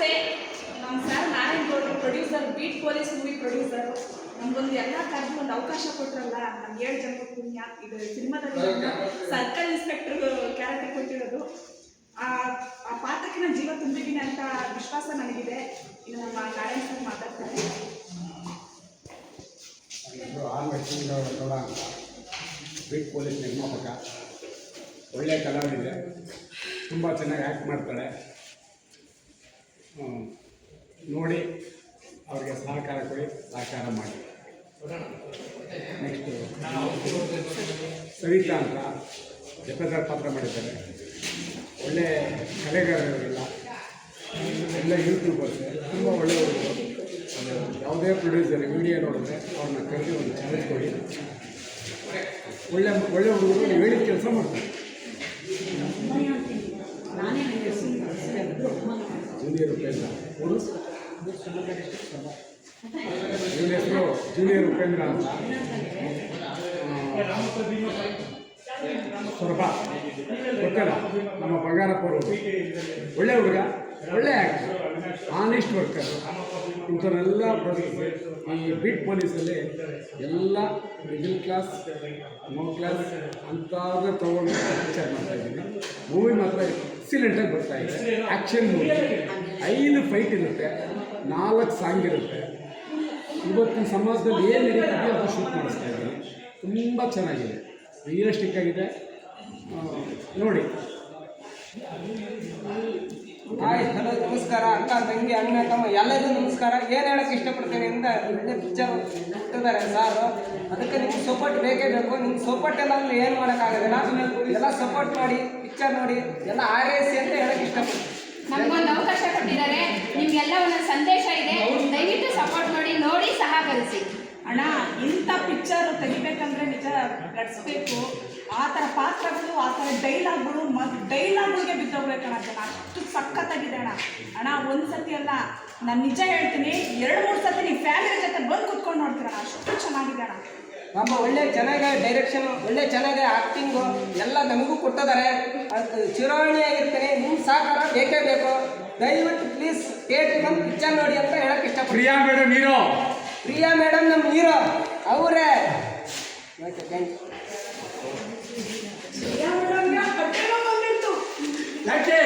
ನಮಸ್ತೆ. ನಮ್ಮ ಸರ್ ನಾರಾಯಣ್ ಗೌಡ್ರು producer beat police movie producer ನಮ್ಗೊಂದು ಎಲ್ಲ ಥರದ್ದು ಒಂದು ಅವಕಾಶ ಕೊಟ್ರಲ್ಲ ನಮ್ಗೆ ಏಳು ಜನ ಪುಣ್ಯ ಇದು ಸಿನಿಮಾದಲ್ಲಿ ಸರ್ಕಲ್ ಇನ್ಸ್ಪೆಕ್ಟರ್ ಕ್ಯಾರೆಕ್ಟರ್ ಕೊಟ್ಟಿರೋದು. ಆ ಆ ಪಾತ್ರಕ್ಕೆ ನಾನು ಜೀವ ತುಂಬಿದ್ದೀನಿ ಅಂತ ವಿಶ್ವಾಸ ನನಗಿದೆ. ಇದು ನಮ್ಮ ನಾರಾಯಣ್ ಸರ್ ಮಾತಾಡ್ತಾರೆ. ಬೀಟ್ ಪೊಲೀಸ್ ನಿರ್ಮಾಪಕ. ಒಳ್ಳೆಯ ಕಲಾವಿದೆ. ತುಂಬ ಚೆನ್ನಾಗಿ ಆ್ಯಕ್ಟ್ ಮಾಡ್ತಾಳೆ. ನೋಡಿ ಅವ್ರಿಗೆ ಸಹಕಾರ ಕೊಡಿ ಸಹಕಾರ ಮಾಡಿ. ನೆಕ್ಸ್ಟು ಸವಿತಾ ಅಂತ ಜಪದಾರ್ ಪಾತ್ರ ಮಾಡಿದ್ದಾರೆ. ಒಳ್ಳೆ ಕಲೆಗಾರರಿಲ್ಲ. ಎಲ್ಲ ಯೂಟ್ಯೂಬರ್ಸ್ ತುಂಬ ಒಳ್ಳೆಯವರು. ಯಾವುದೇ ಪ್ರೊಡ್ಯೂಸರ್ ವಿಡಿಯೋ ನೋಡಿದ್ರೆ ಅವ್ರನ್ನ ಕರೆದು ಒಂದು ಚಾಲೆಂಜ್ ಕೊಡಿ. ಒಳ್ಳೆ ಒಳ್ಳೆ ಹುಡುಗರು ನೀವು ಹೇಳಿದ ಕೆಲಸ ಮಾಡ್ತಾರೆ. ಜೂನಿಯರ್ ಉಪೇಂದ್ರ ಅವರು ಹೆಸರು ಜೂನಿಯರ್ ಉಪೇಂದ್ರ ಅಂತ ಸ್ವಲ್ಪ ಗೊತ್ತಲ್ಲ ನಮ್ಮ ಬಂಗಾರಪ್ಪ ಒಳ್ಳೆ ಹುಡುಗ ಒಳ್ಳೆ ಆನೆಸ್ಟ್ ವರ್ಕರ್ ಪ್ರೊಡ್ಯೂಸ್ ಈ ಬೀಟ್ ಪೊಲೀಸಲ್ಲಿ ಎಲ್ಲ ಮಿಡಿಲ್ ಕ್ಲಾಸ್ ನೋ ಕ್ಲಾಸ್ ಅಂತಾದ ತಗೊಂಡು ಪಿಕ್ಚರ್ ಮಾಡ್ತಾ ಇದ್ದೀನಿ ಮೂವಿ ಮಾತ್ರ ಎಕ್ಸಿಲೆಂಟಾಗಿ ಬರ್ತಾ ಇದೆ ಆ್ಯಕ್ಷನ್ ಮೂವಿ ಐದು ಫೈಟ್ ಇರುತ್ತೆ ನಾಲ್ಕು ಸಾಂಗ್ ಇರುತ್ತೆ. ಇವತ್ತಿನ ಸಮಾಜದಲ್ಲಿ ಏನು ನಡೀತಿದೆ ಅದು ಶೂಟ್ ಮಾಡಿಸ್ತಾ ಇದ್ದೀನಿ. ತುಂಬ ಚೆನ್ನಾಗಿದೆ. ರಿಯಲಿಸ್ಟಿಕ್ ಆಗಿದೆ. ನೋಡಿ. ಹಾಯ್ ಹಲೋ, ನಮಸ್ಕಾರ. ಅಕ್ಕ, ತಂಗಿ, ಅಣ್ಣ, ತಮ್ಮ, ಎಲ್ಲರಿಗೂ ನಮಸ್ಕಾರ. ಏನು ಹೇಳಕ್ಕೆ ಇಷ್ಟಪಡ್ತೇನೆ ಅಂತ ಒಳ್ಳೆ ಪಿಚ್ಚರ್ ಇಟ್ಟಿದ್ದಾರೆ ಸಾರ್ ಅದಕ್ಕೆ ನಿಮ್ಗೆ ಸಪೋರ್ಟ್ ಬೇಕೇ ಬೇಕು. ನಿಮ್ಗೆ ಸಪೋರ್ಟ್ ಎಲ್ಲ ಏನು ಮಾಡೋಕ್ಕಾಗೋದಿಲ್ಲ ಎಲ್ಲ ಸಪೋರ್ಟ್ ಮಾಡಿ ಪಿಕ್ಚರ್ ನೋಡಿ, ಎಲ್ಲ ಆರೈಸಿ ಅಂತ ಹೇಳಕ್ಕೆ ಇಷ್ಟಪಡ್ತೀನಿ ನಮಗೊಂದು ಅವಕಾಶ ಕೊಟ್ಟಿದ್ದಾರೆ ನಿಮ್ಗೆಲ್ಲ ಒಂದೊಂದು ಸಂದೇಶ ಇದೆ ದಯವಿಟ್ಟು ಸಪೋರ್ಟ್ ಮಾಡಿ ಸಹಕರಿಸಿ ಅಣ್ಣ ಇಂಥ ಪಿಕ್ಚರ್ ತೆಗಿಬೇಕಂದ್ರೆ ನಿಜ ಗಡಿಸ್ಬೇಕು ಆ ಥರ ಪಾತ್ರಗಳು ಆ ಥರ ಡೈಲಾಗ್ಗಳು ಮ ಡೈಲಾಗ್ಗಳಿಗೆ ಬಿದ್ದೋಗ್ಬೇಕಣ್ಣ ಜನ. ಅಷ್ಟು ಸಖತ್ತಾಗಿದೆ ಅಣ್ಣ. ಅಣ್ಣ ಒಂದು ಸತಿ ಅಲ್ಲ ನಾನು ನಿಜ ಹೇಳ್ತೀನಿ ಎರಡು ಮೂರು ಸತಿ ನೀವು ಫ್ಯಾಮಿಲಿ ಜೊತೆ ಬಂದು ಕುತ್ಕೊಂಡು ನೋಡ್ತೀರಣ್ಣ. ಅಷ್ಟು ಚೆನ್ನಾಗಿದೆ ಅಣ್ಣ. ನಮ್ಮ ಒಳ್ಳೆ ಚೆನ್ನಾಗಿ ಡೈರೆಕ್ಷನ್ ಒಳ್ಳೆ ಚೆನ್ನಾಗಿ ಆ್ಯಕ್ಟಿಂಗು ಎಲ್ಲ ನಮಗೂ ಕೊಟ್ಟಿದ್ದಾರೆ. ಅದು ಚಿರವಣಿಯಾಗಿರ್ತೀನಿ ನಿಮ್ಮ ಸಹಕಾರ ಬೇಕೇ ಬೇಕು? ದಯವಿಟ್ಟು ಪ್ಲೀಸ್ ಥಿಯೇಟ್ರಿಗೆ ಬಂದು ಪಿಕ್ಚರ್ ನೋಡಿ ಅಂತ ಹೇಳಕ್ಕೆ ಇಷ್ಟ Priya madam hero. Priya madam ನಮ್ಮ ಹೀರೋ ಅವರೇ. Okay thank you ಲಟ್ಟೆ